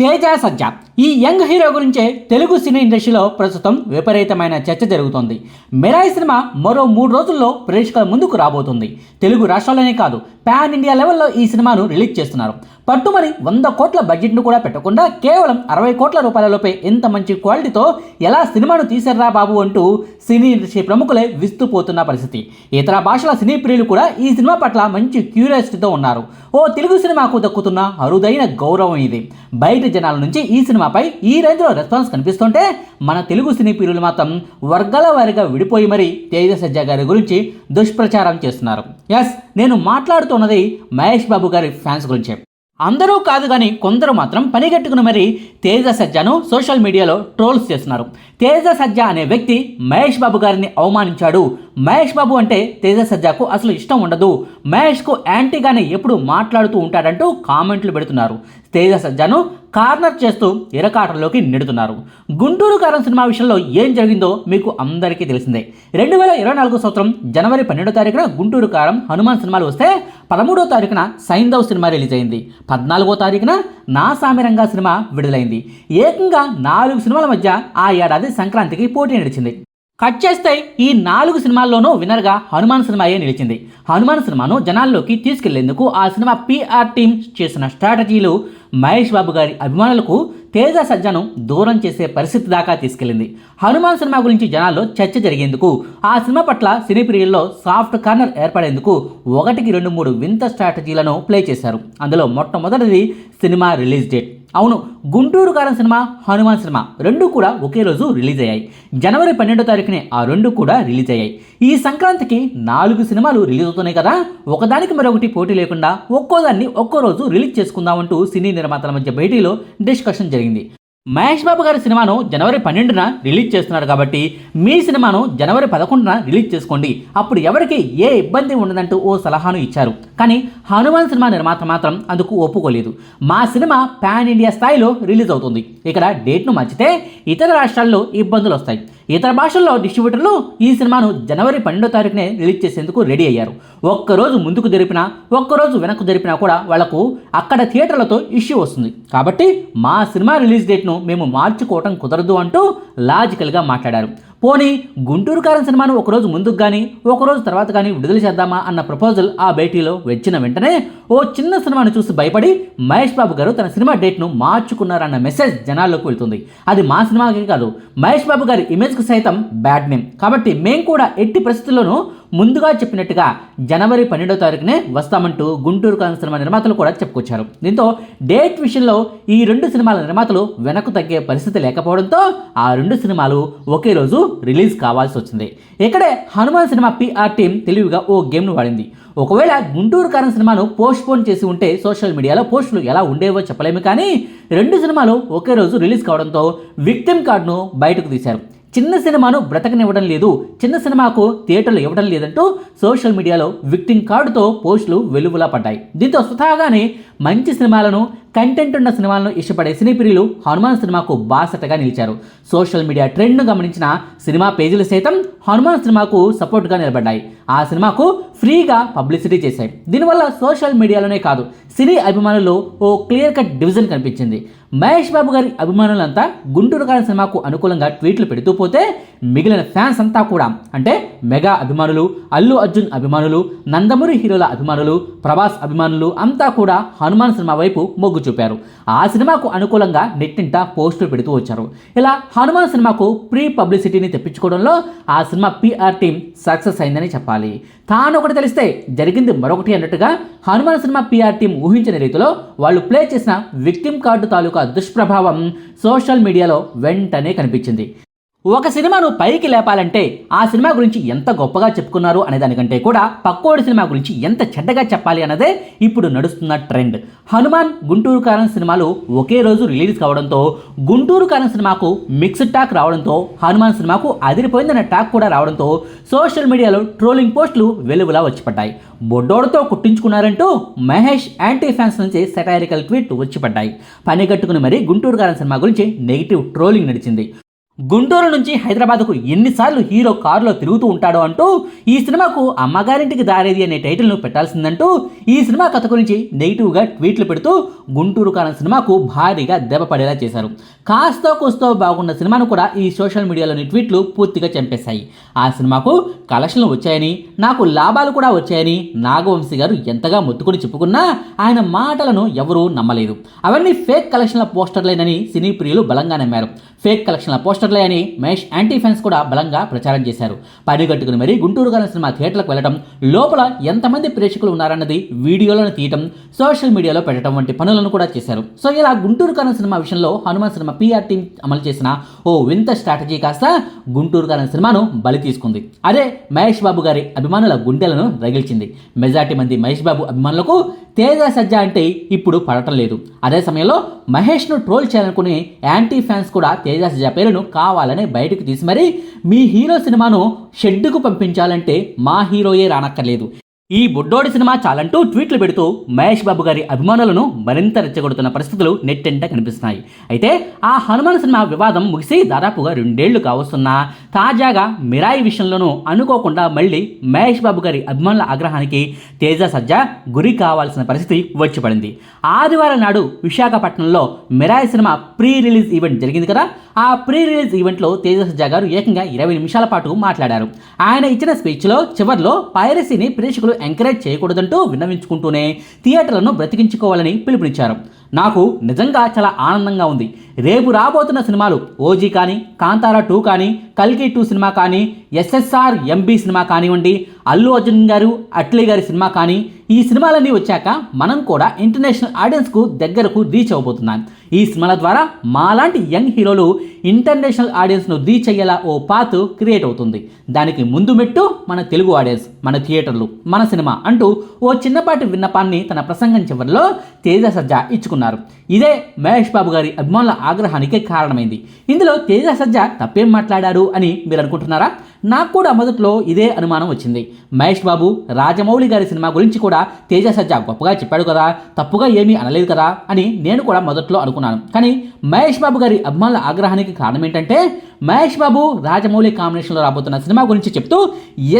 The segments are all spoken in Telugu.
తేజ సజ్జ ఈ యంగ్ హీరో గురించే తెలుగు సినీ ఇండస్ట్రీలో ప్రస్తుతం విపరీతమైన చర్చ జరుగుతోంది. మెరాయి సినిమా మరో మూడు రోజుల్లో ప్రేక్షకుల ముందుకు రాబోతుంది. తెలుగు రాష్ట్రాల్లోనే కాదు పాన్ ఇండియా లెవెల్లో ఈ సినిమాను రిలీజ్ చేస్తున్నారు. పట్టుమని వంద కోట్ల బడ్జెట్ను కూడా పెట్టకుండా కేవలం అరవై కోట్ల రూపాయలలోపే ఇంత మంచి క్వాలిటీతో ఎలా సినిమాను తీశారా బాబు అంటూ సినీ ఇండస్ట్రీ ప్రముఖులే విస్తుపోతున్న పరిస్థితి. ఇతర భాషల సినీ ప్రియులు కూడా ఈ సినిమా పట్ల మంచి క్యూరియాసిటీతో ఉన్నారు. ఓ తెలుగు సినిమాకు దక్కుతున్న అరుదైన గౌరవం ఇది. బయట జనాల నుంచి ఈ సినిమాపై ఈ రేంజ్లో రెస్పాన్స్ కనిపిస్తుంటే మన తెలుగు సినీ ప్రియులు మాత్రం వర్గాల వారిగా విడిపోయి మరీ తేజసజ్జ గారి గురించి దుష్ప్రచారం చేస్తున్నారు. ఎస్ నేను మాట్లాడుతున్నది మహేష్ బాబు గారి ఫ్యాన్స్ గురించే. అందరూ కాదు కానీ కొందరు మాత్రం పనిగట్టుకుని మరి తేజ సజ్జను సోషల్ మీడియాలో ట్రోల్స్ చేస్తున్నారు. తేజ సజ్జ అనే వ్యక్తి మహేష్ బాబు గారిని అవమానించాడు. మహేష్ బాబు అంటే తేజ సజ్జకు అసలు ఇష్టం ఉండదు. మహేష్కు యాంటీగానే ఎప్పుడు మాట్లాడుతూ ఉంటాడంటూ కామెంట్లు పెడుతున్నారు. తేజ సజ్జను కార్నర్ చేస్తూ ఇరకాటంలోకి నెడుతున్నారు. గుంటూరు కారం సినిమా విషయంలో ఏం జరిగిందో మీకు అందరికీ తెలిసిందే. రెండు వేల ఇరవై నాలుగు సంవత్సరం జనవరి పన్నెండో తారీఖున గుంటూరు కారం హనుమాన్ సినిమాలు వస్తే పదమూడో తారీఖున సైందవ్ సినిమా రిలీజ్ అయింది. పద్నాలుగో తారీఖున నా సామిరంగా సినిమా విడుదలైంది. ఏకంగా నాలుగు సినిమాల మధ్య ఆ ఏడాది సంక్రాంతికి పోటీ నడిచింది. కట్ చేస్తే ఈ నాలుగు సినిమాల్లోనూ విన్నర్గా హనుమాన్ సినిమాయే నిలిచింది. హనుమాన్ సినిమాను జనాల్లోకి తీసుకెళ్ళేందుకు ఆ సినిమా పీఆర్ టీమ్ చేసిన స్ట్రాటజీలు మహేష్ బాబు గారి అభిమానులకు తేజ సజ్జను దూరం చేసే పరిస్థితి దాకా తీసుకెళ్ళింది. హనుమాన్ సినిమా గురించి జనాల్లో చర్చ జరిగేందుకు ఆ సినిమా పట్ల సినీ ప్రియుల్లో సాఫ్ట్ కార్నర్ ఏర్పడేందుకు ఒకటికి రెండు మూడు వింత స్ట్రాటజీలను ప్లే చేశారు. అందులో మొట్టమొదటిది సినిమా రిలీజ్ డేట్. అవును గుంటూరు కారం సినిమా హనుమాన్ సినిమా రెండు కూడా ఒకే రోజు రిలీజ్ అయ్యాయి జనవరి పన్నెండో తారీఖునే ఆ రెండు కూడా రిలీజ్ అయ్యాయి ఈ సంక్రాంతికి నాలుగు సినిమాలు రిలీజ్ అవుతున్నాయి కదా ఒకదానికి మరొకటి పోటీ లేకుండా ఒక్కోదాన్ని ఒక్కో రోజు రిలీజ్ చేసుకుందామంటూ సినీ నిర్మాతల మధ్య భేటీలో డిస్కషన్ జరిగింది. మహేష్ బాబు గారి సినిమాను జనవరి పన్నెండున రిలీజ్ చేస్తున్నారు కాబట్టి మీ సినిమాను జనవరి పదకొండున రిలీజ్ చేసుకోండి. అప్పుడు ఎవరికి ఏ ఇబ్బంది ఉండదంటూ ఓ సలహాను ఇచ్చారు. కానీ హనుమాన్ సినిమా నిర్మాత మాత్రం అందుకు ఒప్పుకోలేదు. మా సినిమా పాన్ ఇండియా స్థాయిలో రిలీజ్ అవుతుంది. ఇక్కడ డేట్ను మార్చితే ఇతర రాష్ట్రాల్లో ఇబ్బందులు వస్తాయి. ఇతర భాషల్లో డిస్ట్రిబ్యూటర్లు ఈ సినిమాను జనవరి పన్నెండో తారీఖునే రిలీజ్ చేసేందుకు రెడీ అయ్యారు. ఒక్కరోజు ముందుకు జరిపినా ఒక్కరోజు వెనక్కు జరిపినా కూడా వాళ్ళకు అక్కడ థియేటర్లతో ఇష్యూ వస్తుంది. కాబట్టి మా సినిమా రిలీజ్ డేట్ను మేము మార్చుకోవటం కుదరదు అంటూ లాజికల్గా మాట్లాడారు. పోనీ గుంటూరు కారం సినిమాను ఒకరోజు ముందుకు కానీ ఒకరోజు తర్వాత కానీ విడుదల చేద్దామా అన్న ప్రపోజల్ ఆ భేటీలో వచ్చిన వెంటనే ఓ చిన్న సినిమాను చూసి భయపడి మహేష్ బాబు గారు తన సినిమా డేట్ను మార్చుకున్నారన్న మెసేజ్ జనాల్లోకి వెళ్తుంది. అది మా సినిమాకి కాదు మహేష్ బాబు గారి ఇమేజ్కి సైతం బ్యాడ్ నేమ్ కాబట్టి మేము కూడా ఎట్టి పరిస్థితుల్లోనూ ముందుగా చెప్పినట్టుగా జనవరి పన్నెండో తారీఖునే వస్తామంటూ గుంటూరు కారం సినిమా నిర్మాతలు కూడా చెప్పుకొచ్చారు. దీంతో డేట్ విషయంలో ఈ రెండు సినిమాల నిర్మాతలు వెనక్కు తగ్గే పరిస్థితి లేకపోవడంతో ఆ రెండు సినిమాలు ఒకే రోజు రిలీజ్ కావాల్సి వచ్చింది. ఇక్కడే హనుమాన్ సినిమా పిఆర్ టీం తెలివిగా ఓ గేమ్ను వాడింది ఒకవేళ గుంటూరు కారం సినిమాను పోస్ట్పోన్ చేసి ఉంటే సోషల్ మీడియాలో పోస్టులు ఎలా ఉండేవో చెప్పలేము కానీ రెండు సినిమాలు ఒకే రోజు రిలీజ్ కావడంతో విక్టిమ్ కార్డును బయటకు తీశారు. చిన్న సినిమాను బ్రతకనివ్వడం లేదు చిన్న సినిమాకు థియేటర్లు ఇవ్వడం లేదంటూ సోషల్ మీడియాలో విక్టింగ్ కార్డుతో పోస్టులు వెలుగులా పడ్డాయి. దీంతో స్వతహాగానే మంచి సినిమాలను కంటెంట్ ఉన్న సినిమాలను ఇష్టపడే సినీ ప్రియులు హనుమాన్ సినిమాకు బాసటగా నిలిచారు. సోషల్ మీడియా ట్రెండ్ను గమనించిన సినిమా పేజీలు సైతం హనుమాన్ సినిమాకు సపోర్ట్గా నిలబడ్డాయి. ఆ సినిమాకు ఫ్రీగా పబ్లిసిటీ చేశాయి. దీనివల్ల సోషల్ మీడియాలోనే కాదు సినీ అభిమానుల్లో ఓ క్లియర్ కట్ డివిజన్ కనిపించింది. మహేష్ బాబు గారి అభిమానులంతా గుంటూరు గారి సినిమాకు అనుకూలంగా ట్వీట్లు పెడుతూ పోతే మిగిలిన ఫ్యాన్స్ అంతా కూడా అంటే మెగా అభిమానులు అల్లు అర్జున్ అభిమానులు నందమూరి హీరోల అభిమానులు ప్రభాస్ అభిమానులు అంతా కూడా హనుమాన్ సినిమా వైపు మొగ్గు చూపారు ఆ సినిమాకు అనుకూలంగా నెట్టింట పోస్టులు పెడుతూ వచ్చారు. ఇలా హనుమాన్ సినిమాకు ప్రీ పబ్లిసిటీని తెప్పించుకోవడంలో ఆ సినిమా పిఆర్ టీం సక్సెస్ అయిందని చెప్పాలి. తాను ఒకటి తెలిస్తే జరిగింది మరొకటి అన్నట్టుగా హనుమాన్ సినిమా పిఆర్ టీం ఊహించిన రీతిలో వాళ్ళు ప్లే చేసిన విక్టిమ్ కార్డు తాలూకా దుష్ప్రభావం సోషల్ మీడియాలో వెంటనే కనిపించింది. ఒక సినిమాను పైకి లేపాలంటే ఆ సినిమా గురించి ఎంత గొప్పగా చెప్పుకున్నారు అనే దానికంటే కూడా పక్కోడి సినిమా గురించి ఎంత చెడ్డగా చెప్పాలి అన్నదే ఇప్పుడు నడుస్తున్న ట్రెండ్. హనుమాన్ గుంటూరు కారం సినిమాలు ఒకే రోజు రిలీజ్ కావడంతో గుంటూరు కారం సినిమాకు మిక్స్డ్ టాక్ రావడంతో హనుమాన్ సినిమాకు అదిరిపోయిందనే టాక్ కూడా రావడంతో సోషల్ మీడియాలో ట్రోలింగ్ పోస్టులు వెలుగులా వచ్చిపడ్డాయి. బొడ్డోడతో కుట్టించుకున్నారంటూ మహేష్ యాంటీ ఫ్యాన్స్ నుంచి సెటారికల్ ట్వీట్ వచ్చిపడ్డాయి. పని కట్టుకుని మరీ గుంటూరు కారం సినిమా గురించి నెగిటివ్ ట్రోలింగ్ నడిచింది. గుంటూరు నుంచి హైదరాబాద్కు ఎన్నిసార్లు హీరో కారులో తిరుగుతూ ఉంటాడో అంటూ ఈ సినిమాకు అమ్మగారింటికి దారేది అనే టైటిల్ను పెట్టాల్సిందంటూ ఈ సినిమా కథ గురించి నెగిటివ్గా ట్వీట్లు పెడుతూ గుంటూరు కాలం సినిమాకు భారీగా దెబ్బ పడేలా చేశారు. కాస్తో కూస్తో బాగున్న సినిమాను కూడా ఈ సోషల్ మీడియాలోని ట్వీట్లు పూర్తిగా చంపేశాయి. ఆ సినిమాకు కలెక్షన్లు వచ్చాయని నాకు లాభాలు కూడా వచ్చాయని నాగవంశీ గారు ఎంతగా మొత్తుకుని చెప్పుకున్నా ఆయన మాటలను ఎవరూ నమ్మలేదు. అవన్నీ ఫేక్ కలెక్షన్ల పోస్టర్లేనని సినీ ప్రియులు బలంగా నమ్మారు. ఫేక్ కలెక్షన్ల పోస్టర్ పోస్టర్లే అని మహేష్ యాంటీ ఫ్యాన్స్ కూడా బలంగా ప్రచారం చేశారు. పని కట్టుకుని మరీ గుంటూరు గారి సినిమా థియేటర్లకు వెళ్ళడం లోపల ఎంతమంది ప్రేక్షకులు ఉన్నారన్నది వీడియోలను తీయటం సోషల్ మీడియాలో పెట్టడం వంటి పనులను కూడా చేశారు. సో ఇలా గుంటూరు కారం సినిమా విషయంలో హనుమాన్ సినిమా పీఆర్ టీం అమలు చేసిన ఓ వింత స్ట్రాటజీ కాస్త గుంటూరు కారం సినిమాను బలి తీసుకుంది. అదే మహేష్ బాబు గారి అభిమానుల గుండెలను రగిల్చింది. మెజార్టీ మంది మహేష్ బాబు అభిమానులకు తేజ సజ్జ అంటే ఇప్పుడు పడటం లేదు. అదే సమయంలో మహేష్ను ట్రోల్ చేయాలనుకునే యాంటీ ఫ్యాన్స్ కూడా తేజ సజ్జ పేరును కావాలని బయటకు తీసి మరీ మీ హీరో సినిమాను షెడ్డుకు పంపించాలంటే మా హీరోయే రానక్కర్లేదు. ఈ బుడ్డోడి సినిమా చాలంటూ ట్వీట్లు పెడుతూ మహేష్ బాబు గారి అభిమానులను మరింత రెచ్చగొడుతున్న పరిస్థితులు నెట్టెంట కనిపిస్తున్నాయి. అయితే ఆ హనుమాన్ సినిమా వివాదం ముగిసి దాదాపుగా రెండేళ్ళు కావస్తున్నా తాజాగా మిరాయి విషయంలోనూ అనుకోకుండా మళ్ళీ మహేష్ బాబు గారి అభిమానుల ఆగ్రహానికి తేజ సజ్జ గురి కావాల్సిన పరిస్థితి వచ్చి పడింది ఆదివారం నాడు విశాఖపట్నంలో Mirai cinema pre release event జరిగింది కదా? ఆ ప్రీ రిలీజ్ ఈవెంట్లో తేజ సజ్జా గారు ఏకంగా ఇరవై నిమిషాల పాటు మాట్లాడారు. ఆయన ఇచ్చిన స్పీచ్లో చివర్లో పైరసీని ప్రేక్షకులు ఎంకరేజ్ చేయకూడదంటూ విన్నవించుకుంటూనే థియేటర్లను బ్రతికించుకోవాలని పిలుపునిచ్చారు. నాకు నిజంగా చాలా ఆనందంగా ఉంది. రేపు రాబోతున్న సినిమాలు ఓజీ కానీ కాంతారా టూ కానీ కల్కి టూ సినిమా కానీ S S R M B cinema కానివ్వండి అల్లు అర్జున్ గారు అట్లీ గారి సినిమా కానీ ఈ సినిమాలన్నీ వచ్చాక మనం కూడా ఇంటర్నేషనల్ ఆడియన్స్కు దగ్గరకు రీచ్ అవబోతున్నాం ఈ సినిమాల ద్వారా మాలాంటి యంగ్ హీరోలు ఇంటర్నేషనల్ ఆడియన్స్ను రీచ్ అయ్యేలా ఓ పాత్ క్రియేట్ అవుతుంది. దానికి ముందు మెట్టు మన తెలుగు ఆడియన్స్ మన థియేటర్లు మన సినిమా అంటూ ఓ చిన్నపాటి విన్నపాన్ని తన ప్రసంగం చివరిలో తేజ సజ్జా ఇచ్చుకున్నారు. ఇదే మహేష్ బాబు గారి అభిమానుల ఆగ్రహానికి కారణమైంది. ఇందులో తేజ సజ్జా తప్పేం మాట్లాడారు అని మీరు అనుకుంటున్నారా? నాకు కూడా మొదట్లో ఇదే అనుమానం వచ్చింది. మహేష్ బాబు రాజమౌళి గారి సినిమా గురించి కూడా తేజ సజ్జా గొప్పగా చెప్పాడు కదా తప్పుగా ఏమీ అనలేదు కదా అని నేను కూడా మొదట్లో అనుకున్నాను. కానీ మహేష్ బాబు గారి అభిమానుల ఆగ్రహానికి కారణం ఏంటంటే మహేష్ బాబు రాజమౌళి కాంబినేషన్లో రాబోతున్న సినిమా గురించి చెప్తూ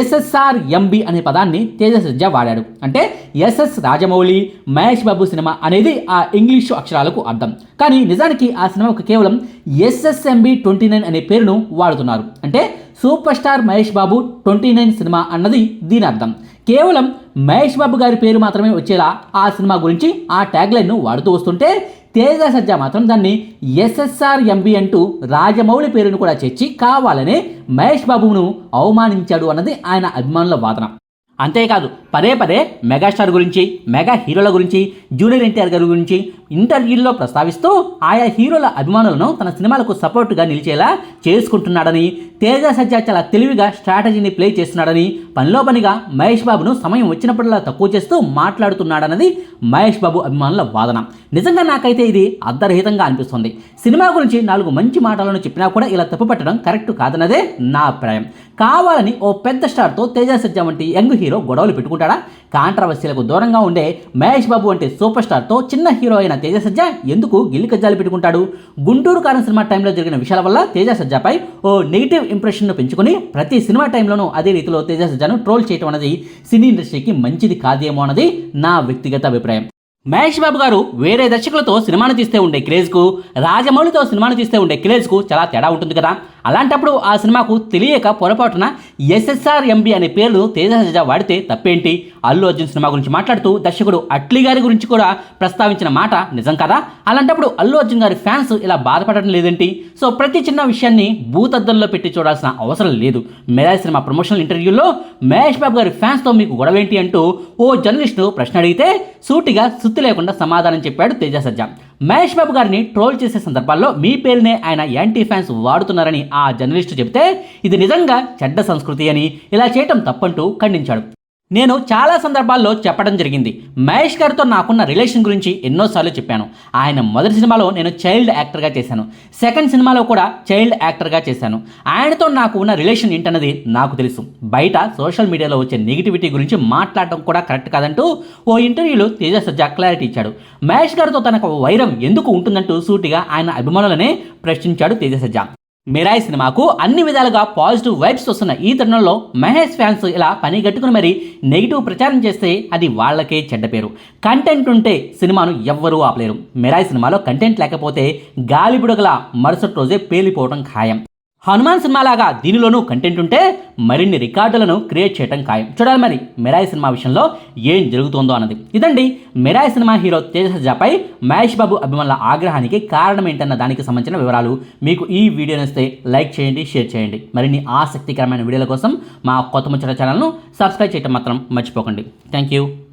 ఎస్ఎస్ఆర్ ఎంబి అనే పదాన్ని తేజ సజ్జా వాడాడు. అంటే S S Rajamouli Mahesh Babu cinema అనేది ఆ ఇంగ్లీషు అక్షరాలకు అర్థం. కానీ నిజానికి ఆ సినిమాకు కేవలం ఎస్ఎస్ఎంబి ట్వంటీ నైన్ అనే పేరును వాడుతున్నారు. అంటే super star Mahesh Babu twenty nine cinema అన్నది దీని అర్థం. కేవలం మహేష్ బాబు గారి పేరు మాత్రమే వచ్చేలా ఆ సినిమా గురించి ఆ ట్యాగ్లైన్ను వాడుతూ వస్తుంటే తేజ సజ్జా మాత్రం దాన్ని ఎస్ఎస్ఆర్ ఎంబీ అంటూ రాజమౌళి పేరును కూడా చేర్చి కావాలనే మహేష్ బాబును అవమానించాడు అన్నది ఆయన అభిమానుల వాదన. అంతేకాదు పదే పదే మెగాస్టార్ గురించి మెగా హీరోల గురించి జూనియర్ ఎన్టీఆర్ గారి గురించి ఇంటర్వ్యూల్లో ప్రస్తావిస్తూ ఆయా హీరోల అభిమానులను తన సినిమాలకు సపోర్టుగా నిలిచేలా చేసుకుంటున్నాడని తేజ సజ్జా చాలా తెలివిగా స్ట్రాటజీని ప్లే చేస్తున్నాడని పనిలో పనిగా మహేష్ బాబును సమయం వచ్చినప్పుడల్లా తక్కువ చేస్తూ మాట్లాడుతున్నాడన్నది మహేష్ బాబు అభిమానుల వాదన. నిజంగా నాకైతే ఇది అర్ధరహితంగా అనిపిస్తుంది. సినిమా గురించి నాలుగు మంచి మాటలను చెప్పినా కూడా ఇలా తప్పు పెట్టడం కరెక్ట్ కాదన్నదే నా అభిప్రాయం. కావాలని ఓ పెద్ద స్టార్తో తేజ సజ్జా వంటి యంగ్ హీరో గొడవలు పెట్టుకుంటాడా? కాంట్రవర్సీలకు దూరంగా ఉండే మహేష్ బాబు వంటి సూపర్ స్టార్తో చిన్న హీరో అయిన తేజ సజ్జా ఎందుకు గిల్లి కజ్జాలు పెట్టుకుంటాడు? గుంటూరు కారం సినిమా టైంలో జరిగిన విషయాల వల్ల తేజ సజ్జాపై ఓ నెగిటివ్ ఇంప్రెషన్ను పెంచుకొని ప్రతి సినిమా టైంలోనూ అదే రీతిలో తేజస్ జను ట్రోల్ చేయడం అనేది సినీ ఇండస్ట్రీకి మంచిది కాదేమో అన్నది నా వ్యక్తిగత అభిప్రాయం. మహేష్ బాబు గారు వేరే దర్శకులతో సినిమాను తీస్తే ఉండే క్రేజ్కు రాజమౌళితో సినిమాను తీస్తే ఉండే క్రేజ్కు చాలా తేడా ఉంటుంది కదా? అలాంటప్పుడు ఆ సినిమాకు తెలియక పొరపాటున ఎస్ఎస్ఆర్ ఎంబీ అనే పేరు తేజసజ వాడితే తప్పేంటి? అల్లు అర్జున్ సినిమా గురించి మాట్లాడుతూ దర్శకుడు అట్లీ గారి గురించి కూడా ప్రస్తావించిన మాట నిజం కదా? అలాంటప్పుడు అల్లు అర్జున్ గారి ఫ్యాన్స్ ఇలా బాధపడటం లేదేంటి? సో ప్రతి చిన్న విషయాన్ని భూతద్దంలో పెట్టి చూడాల్సిన అవసరం లేదు. మెరాజ్ సినిమా ప్రమోషనల్ ఇంటర్వ్యూలో మహేష్ బాబు గారి ఫ్యాన్స్తో మీకు గొడవేంటి అంటూ ఓ జర్నలిస్టు ప్రశ్న అడిగితే సూటిగా సుత్తి లేకుండా సమాధానం చెప్పాడు తేజ సజ్జా. మహేష్ బాబు గారిని ట్రోల్ చేసే సందర్భాల్లో మీ పేరునే ఆయన యాంటీ ఫ్యాన్స్ వాడుతున్నారని ఆ జర్నలిస్టు చెబితే ఇది నిజంగా చెడ్డ సంస్కృతి అని ఇలా చేయటం తప్పంటూ ఖండించాడు. నేను చాలా సందర్భాల్లో చెప్పడం జరిగింది. మహేష్ గారితో నాకున్న రిలేషన్ గురించి ఎన్నోసార్లు చెప్పాను. ఆయన మొదటి సినిమాలో నేను చైల్డ్ యాక్టర్గా చేశాను. సెకండ్ సినిమాలో కూడా చైల్డ్ యాక్టర్గా చేశాను. ఆయనతో నాకు ఉన్న రిలేషన్ ఏంటన్నది నాకు తెలుసు. బయట సోషల్ మీడియాలో వచ్చే నెగిటివిటీ గురించి మాట్లాడడం కూడా కరెక్ట్ కాదంటూ ఓ ఇంటర్వ్యూలో తేజ సజ్జా క్లారిటీ ఇచ్చాడు. మహేష్ గారితో తనకు వైరం ఎందుకు ఉంటుందంటూ సూటిగా ఆయన అభిమానులనే ప్రశ్నించాడు తేజ సజ్జా మిరాయి సినిమాకు అన్ని విధాలుగా పాజిటివ్ వైబ్స్ వస్తున్న ఈ తరుణంలో మహేష్ ఫ్యాన్స్ ఇలా పని గట్టుకుని మరి నెగిటివ్ ప్రచారం చేస్తే అది వాళ్ళకే చెడ్డ పేరు. కంటెంట్ ఉంటే సినిమాను ఎవ్వరూ ఆపలేరు. మిరాయి సినిమాలో కంటెంట్ లేకపోతే గాలిబుడగల మరుసటి రోజే పేలిపోవడం ఖాయం. హనుమాన్ సినిమా లాగా దీనిలోనూ కంటెంట్ ఉంటే మరిన్ని రికార్డులను క్రియేట్ చేయడం ఖాయం. చూడాలి మరి మిరాయి సినిమా విషయంలో ఏం జరుగుతుందో అన్నది. ఇదండి మిరాయి సినిమా హీరో తేజస్జాపై మహేష్ బాబు అభిమానుల ఆగ్రహానికి కారణం ఏంటన్న దానికి సంబంధించిన వివరాలు మీకు ఈ వీడియో నచ్చితే లైక్ చేయండి షేర్ చేయండి. మరిన్ని ఆసక్తికరమైన వీడియోల కోసం మా కొత్త ముచ్చట ఛానల్ను సబ్స్క్రైబ్ చేయడం మాత్రం మర్చిపోకండి. Thank you